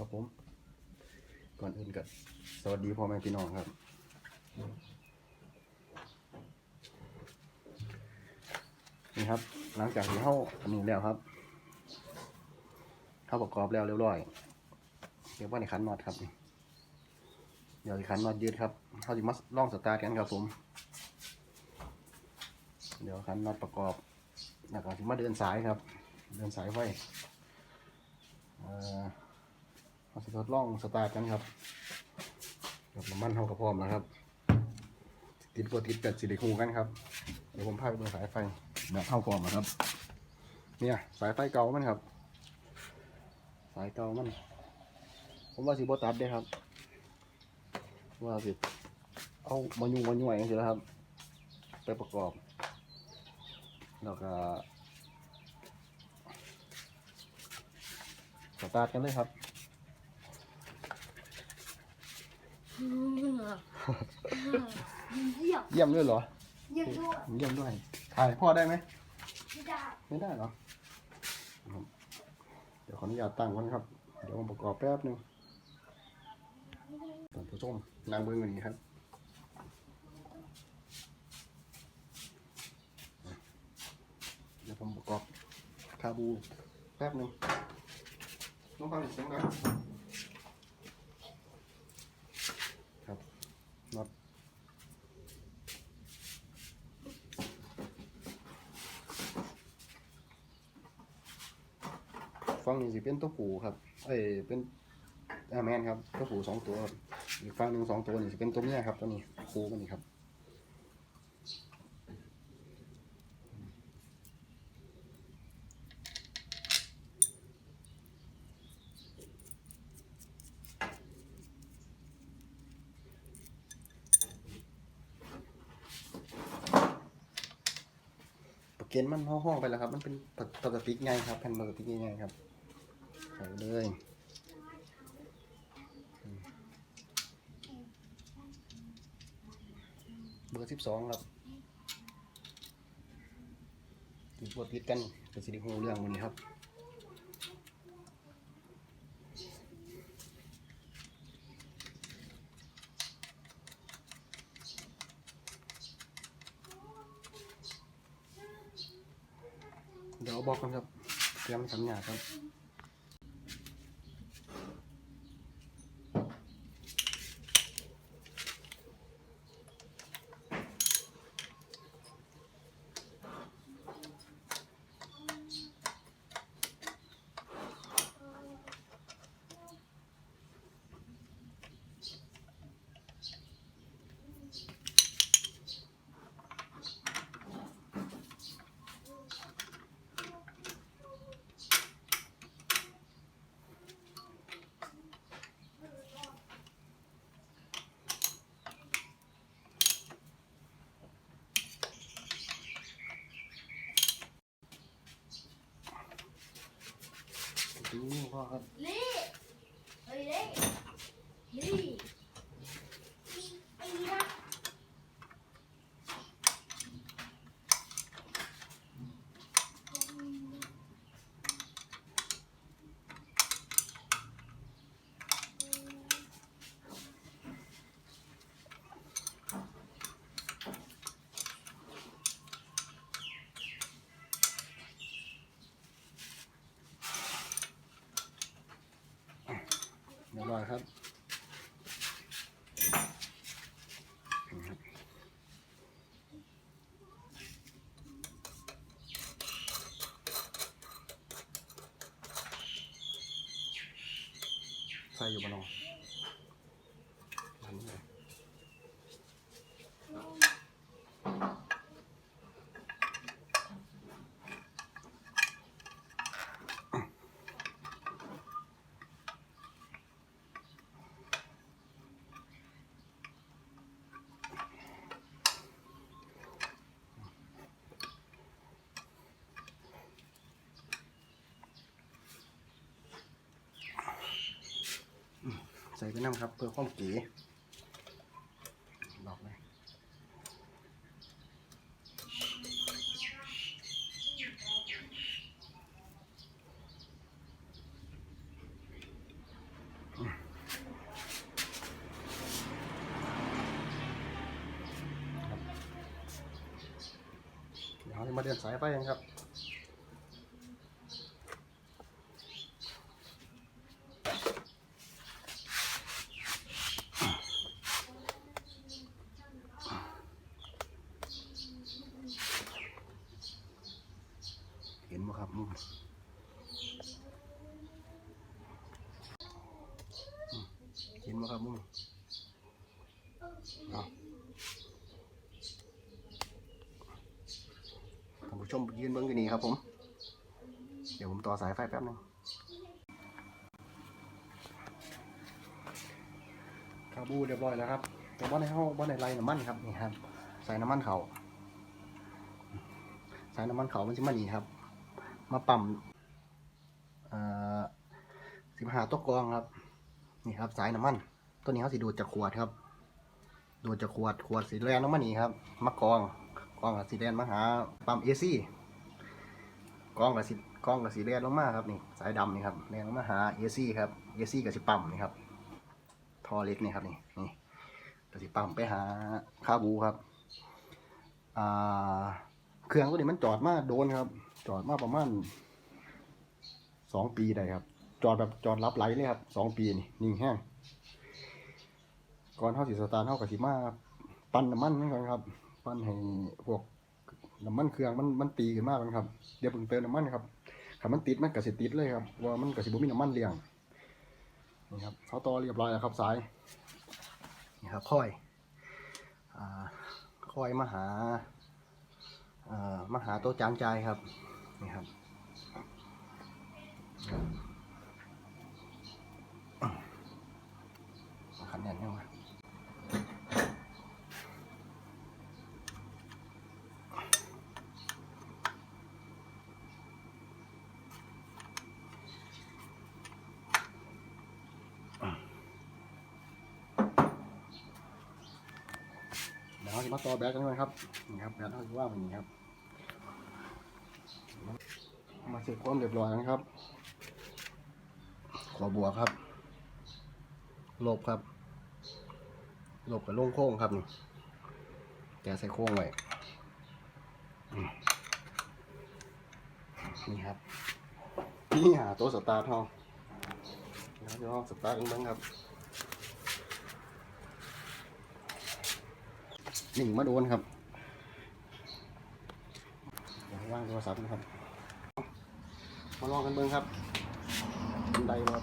ครับผม ก่อนอื่นก็สวัสดีพ่อแม่พี่น้องครับ นี่ครับ หลังจากที่เข้าอันนี้แล้วครับเข้าประกอบแล้วเรียบร้อยเรียกว่าในขันน็อตครับ เดี๋ยวขันน็อตยืดครับเขาจะมาล่องสตาร์ทกันครับผม เดี๋ยวขันน็อตประกอบแล้วก็สิมาเดินสายครับ เดินสายไฟเอ่อ เราสิทดลองสตาร์ทกันครับกับน้ำมันเท่ากับพร้อมแล้วครับ ติดบติดกัดสิริคูกันครับ เดี๋ยวผมพาไปดูสายไฟแบบเข้าพร้อมนะครับ เนี่ยสายไฟเก่ามันครับ สายเก่ามัน ผมว่าสิบตัดเด้ครับ ว่าสิเอามายุ่งมายุ่ยอย่างนี้แหล้วครับ ไปประกอบ แล้วก็สตาร์ทกันเลยครับ เยี่ยมเยี่ยมด้วยเหรอ เยี่ยมด้วยเยี่ยมด้วย ถ่ายพ่อได้ไหมไม่ได้ ไม่ได้เหรอ เดี๋ยวขออนุญาตตั้งก่อนครับ เดี๋ยวผมประกอบแป๊บหนึงท่านผู้ชมนางเบิ้งกันนี้ครับเดี๋ยวผมประกอบคาบูแป๊บหนึงน้องฟังเสียงนครับน็อต ฝั่งนี้ สิเป็นตัวผูครับเอ้ยเป็นอาแมนครับตัวผูสองตัวอีกฝั่งหนึ่งสองตัวนี่สิเป็นตัวเมียครับตัวนี้คูมันนี่ครับประเก็นมันห้อๆไปแล้วครับ มันเป็นพลาสติกไงครับแผ่นพลาสติกไงครับ เลยเบอร์สิบสองครับติดบทติดกันเป็นสิริหูเรื่องมันนี้ครับเดี๋ยวบอกกันครับเตรียมสัญญาครับ ดูพ่อครับ ลี่เฮ้ยลี่ลี่ ร้อยครับใส่อยู่บนนอ ใส่ไปน้ำครับ เพื่อความเก๋ดอกเลยเดี๋ยวเรามาเดินสายไปกังครับ ครับมุมอืมเห็นไหมครับมุมเอาท่านผู้ชมยืนเบิ้งอยู่นี่ครับผม เดี๋ยวผมต่อสายไฟแป๊บนึงคาบูเรียบร้อยแล้วครับ แต่ว่าในห้องว่านในไรน้ำมันครับนี่ครับ ใส่น้ำมันเขาใส่น้ำมันเขามันจะมานี่ครับ มาปั่มสิบหาตัวกรองครับ นี่ครับ สายน้ำมัน ตัวนี้เขาสิดูดจากขวดครับ ดูดจากขวดขวดสีแดงน้ำมันนี่ครับ มากรองกรองกับสีแดงมาหาปั๊มเอซี่กรองกับสีกรองกับสีแดงลงมาครับนี่สายดำนี่ครับแดงลงมาหาเอซี่ครับเอซี่กับสีปั๊มนี่ครับท่อเล็กนี่ครับนี่นี่กับสีปั๊มไปหาคาบูครับ อ่าเครื่องตัวนี้มันจอดมาโดนครับ จอดมาประมาณสองปีได้ครับ จอดแบบจอดรับไหลเลยครับสองปีนี่นิ่งแห้งก่อนเท่าสิสตาร์เท่ากับสิมาปั้นน้ำมันนี่ก่อนครับ ปั้นให้พวกน้ำมันเครื่องมันมันตีขึ้นมากครับเดี๋ยวเพิ่งเติมน้ำมันครับถ้ามันติดมันก็สิติดเลยครับว่ามันก็สิบ่มีน้ำมันเลี้ยงนี่ครับเขาต่อเรียบร้อยแล้วครับสายนี่ครับค่อยอค่อยมาหาเอ่อมาหาโต๊ะจานใจครับ นี่ครับขันแน่นยังวะเดี๋ยวเราจะมาต่อแบตกันเลยครับนี่ครับแบตเราจะว่างอย่างนี้ครับ มาเสร็จความเรียบร้อยแล้วนะครับ ขอบัวครับลบครับลบกับลงโค้งครับนี่แกใส่โค้งไว้นี่ครับนี่หาตัวสตาร์ทเฮาแล้วเดี๋ยวสตาร์ทกันบ้างครับหนึ่งมาโดนครับเดี๋ยวให้ว่างโทรศัพท์นะครับ มาลองกันเบิ้งครับบันไดครับ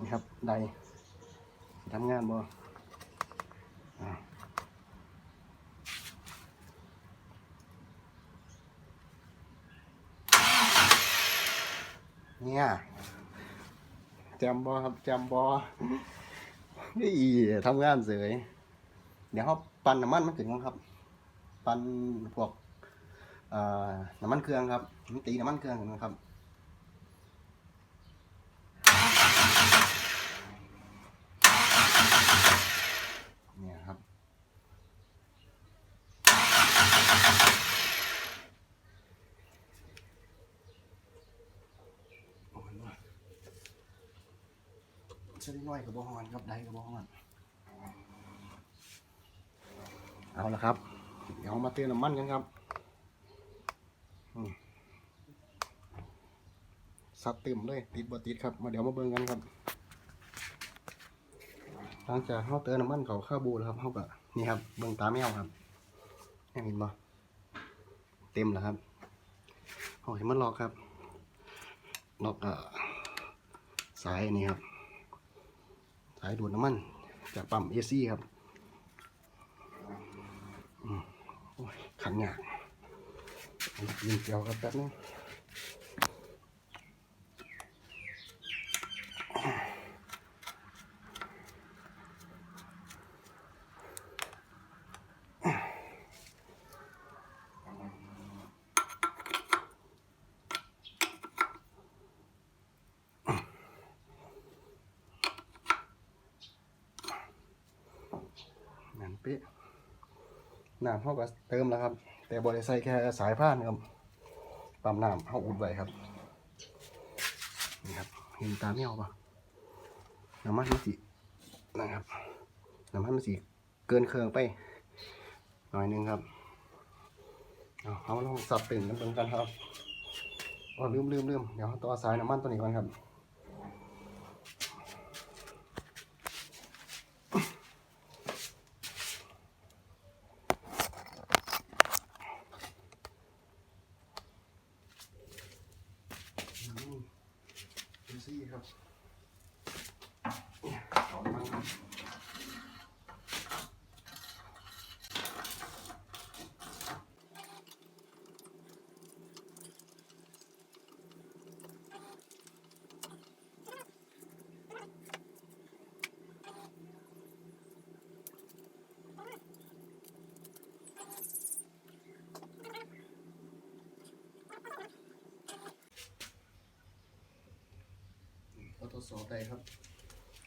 นี่ครับไดทำงานบ่เนี่ยแจมบอครับแจมบอ นี่ทำงานเสยเดี๋ยวเขาปั่นน้ำมันมันถึงครับ ปั่นพวกน้ำมันเครื่องครับมันตีน้ำมันเครื่องนะครับ เนี่ยครับ โอ้ยว่ะใช้น้อยกับบอฮอนครับได้กับบอฮอนเอาละครับ เดี๋ยวมาเติมน้ำมันกันครับสัดเต็มเลยติดบ่ติดครับ มาเดี๋ยวมาเบิ่งกันครับ หลังจากเขาเติมน้ำมันเขาข้าบูแล้วครับเขาก็นี่ครับ เบิ่งตาแมวครับเห็นบ่เต็มแล้วครับเขาเห็นมันล็อกครับล็อกอ่อสายนี่ครับ สายดูดน้ำมันจากปั๊มเอซี่ครับขันหยาบยิงเกี่ยวกันแป๊บนึง ป๊ะน้ำเขาก็เติมแล้วครับ แต่บริใส่แค่สายพานครับปั๊มน้ำเขาอุดไว้ครับนี่ครับเห็นตาไม่เอาปะน้ำมันมันสินะครับน้ำมันมันสีเกินเครื่องไป หน่อยนึงครับเอาเอาลองสับตึงกันเบิ่งกันครับอ๋อลืมลืมลืมเดี๋ยวต่อสายน้ำมันตัวนี้ก่อนครับ อืมดูสิครับเนี่ยเอามันครับเอาทด สอบได้ครับ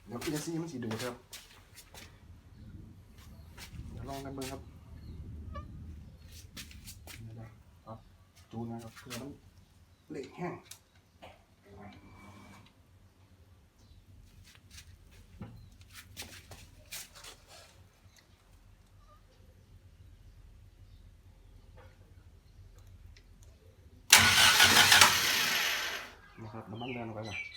เดี๋ยวพี่จะซีมันสีดูครับ เดี๋ยวลองกันเบิ่งครับนี่นะครับจูนนะครับเพื่อมันเล็กแห้งนะครับน้ำมันเดือนลงไปก่อ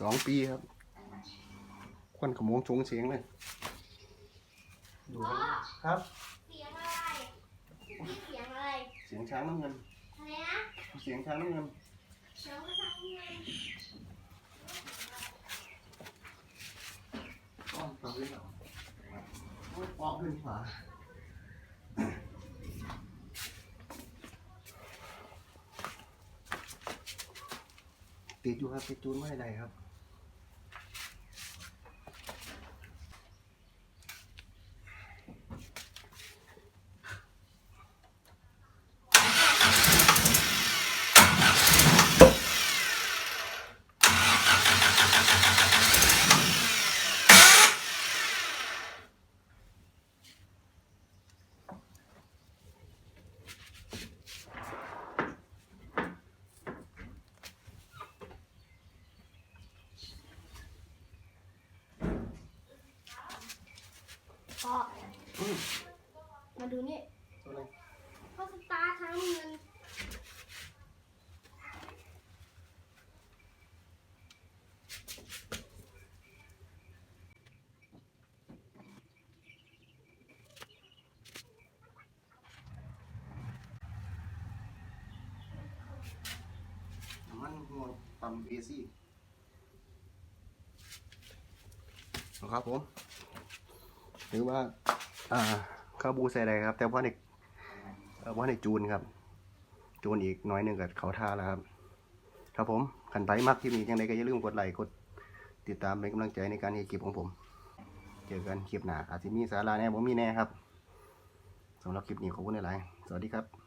สองปีครับ ควันขโมงชงเสียงเลยดูกันครับ เสียงอะไรนี่เสียงอะไร เสียงช้างน้ำเงิน อะไรนะ เสียงช้างน้ำเงินเสียงมาทางนี้เลยอ้อมตามด้วยเหรอโอ้ยออกขึ้นขวาติดอยู่ครับติดจูนไม่ได้ครับ เอซี่ครับผมหรือว่า อ่าคาบูใส่ได้ครับ แต่ว่าในว่าในจูนครับ จูนอีกน้อยหนึ่งกับเขาท่าแล้วครับ ครับผมขันไปมักที่มียังไงก็อย่าลืมกดไลค์กดติดตามเป็นกำลังใจในการเฮ็ดคลิปของผม เจอกันคลิปหน้าอาจจะมีสาระแน่ผมมีแน่ครับสำหรับคลิปนี้ขอบคุณหลาย ๆ สวัสดีครับ